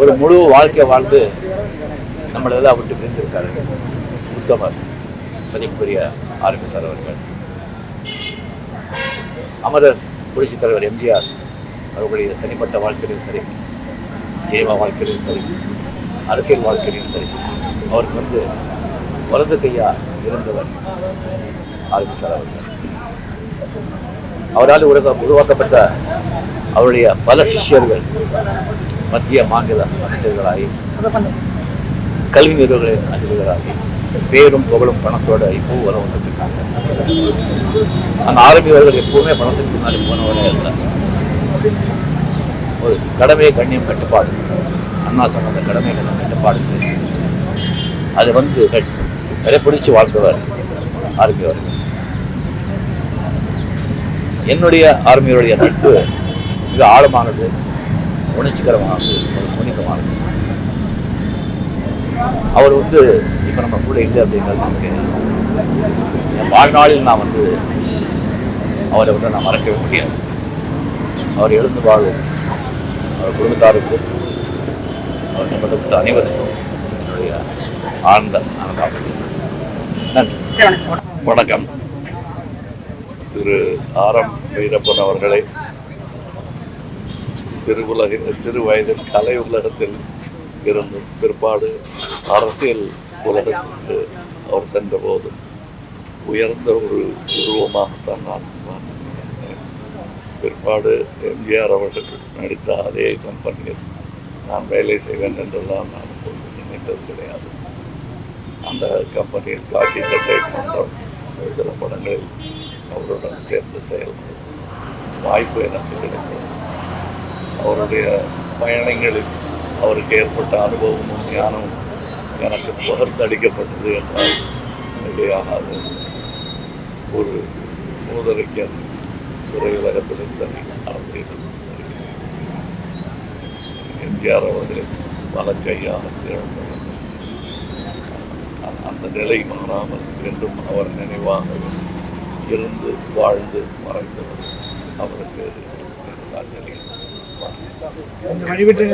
ஒரு முழு வாழ்க்கையை வாழ்ந்து நம்மளெல்லாம் விட்டு பிரிந்திருக்காரு. உத்தமர் மதிப்புக்குரிய ஆர்மி சார் அவர்கள். அமரர் புரட்சித் தலைவர் எம்ஜிஆர் அவர்களுடைய தனிப்பட்ட வாழ்க்கையிலும் சரி சினிமா வாழ்க்கையிலும் சரி அரசியல் வாழ்க்கையிலும் சரி அவருக்கு வந்து வலது கையா இருந்தவர் ஆர்மி சார் அவர்கள். அவரால் உருவா உருவாக்கப்பட்ட அவருடைய பல சிஷ்யர்கள் மத்திய மாநில அமைச்சர்களாகி கல்வி நிறுவனங்களின் அதிபர்களாகி பேரும் புகழும் பணத்தோட இப்போ வர வந்துருக்காங்க அந்த ஆரம்பிவர்கள் எப்பவுமே பணத்துக்கு முன்னாடி போனவரே இல்லை ஒரு கடமை கண்ணியம் கட்டுப்பாடு. அண்ணா சொன்ன கடமை கண்ணியம் கட்டுப்பாடு. அது வந்து கடைப்பிடிச்சு வாழ்ந்தவர் ஆர்மி அவர்கள் என்னுடைய ஆர்மியுடைய நட்பு மிக ஆழமானது. உணர்ச்சிகரமானது ஒரு புனிதமானது அவர் வந்து இப்போ நம்ம கூட இல்லை அப்படிங்கிறது நமக்கு என் வாழ்நாளில் நான் வந்து அவரை வந்து நான் மறக்கவே முடியாது. அவர் எழுந்து வாழும் அவர் குடும்பத்தாருக்கும் அவர் சம்பந்தப்பட்ட அனைவருக்கும் என்னுடைய ஆழ்ந்த ஆனந்தாபம் நன்றி. வணக்கம். திரு ஆரம் வீரப்பன் அவர்களை. சிறு உலக சிறு வயதில் கலை உலகத்தில் இருந்தும் பிற்பாடு அரசியல் உலகத்திற்கு அவர் சென்றபோது உயர்ந்த ஒரு உருவமாகத்தான் நான் பார்த்தேன். பிற்பாடு எம்ஜிஆர் அவர்கள் நடித்த அதே கம்பெனியில் நான் வேலை செய்வேன் என்றெல்லாம் நான் எப்போதும் நினைத்தது கிடையாது அந்த கம்பெனியில் காட்சி கட்டை போன்ற சில படங்களில் அவருடன் சேர்ந்து செயல்படும் வாய்ப்பு எனக்கு கிடைக்கிறது அவருடைய பயணங்களில் அவருக்கு ஏற்பட்ட அனுபவமும் ஞானமும் எனக்கு பகிர்ந்தளிக்கப்பட்டது என்றால் மிகையாகாது ஒரு மூதறிஞர் திரையுலகத்திலும் சரி அரசியலும் சரி. எம்ஜிஆர் அவர்களின் வலக்கையாக திகழ்ந்தவர். அந்த நிலை மாறாமல் என்றும் அவர் நினைவாக இருந்து வாழ்ந்து மறைந்தவர் அவருக்கு அஞ்சலி വഴിവിട്ട്